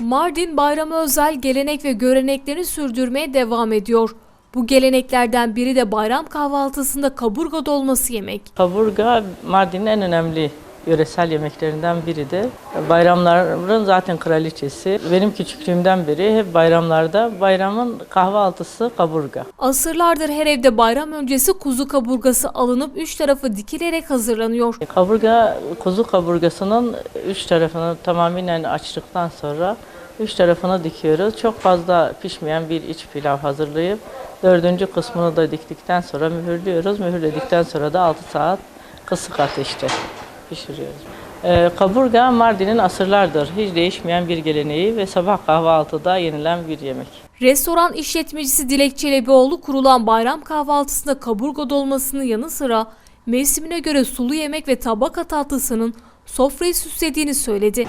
Mardin bayrama özel gelenek ve göreneklerini sürdürmeye devam ediyor. Bu geleneklerden biri de bayram kahvaltısında kaburga dolması yemek. Kaburga Mardin'in en önemli yöresel yemeklerinden biridir. Bayramların zaten kraliçesi. Benim küçüklüğümden beri hep bayramlarda bayramın kahvaltısı kaburga. Asırlardır her evde bayram öncesi kuzu kaburgası alınıp üç tarafı dikilerek hazırlanıyor. Kaburga, kuzu kaburgasının üç tarafını tamamen açtıktan sonra üç tarafını dikiyoruz. Çok fazla pişmeyen bir iç pilav hazırlayıp dördüncü kısmını da diktikten sonra mühürlüyoruz. Mühürledikten sonra da 6 saat kısık ateşte pişiriyoruz. Ee, kaburga Mardin'in asırlardır hiç değişmeyen bir geleneği ve sabah kahvaltıda yenilen bir yemek. Restoran işletmecisi Dilek Çelebioğlu kurulan bayram kahvaltısında kaburga dolmasının yanı sıra mevsimine göre sulu yemek ve tabaka tatlısının sofrayı süslediğini söyledi.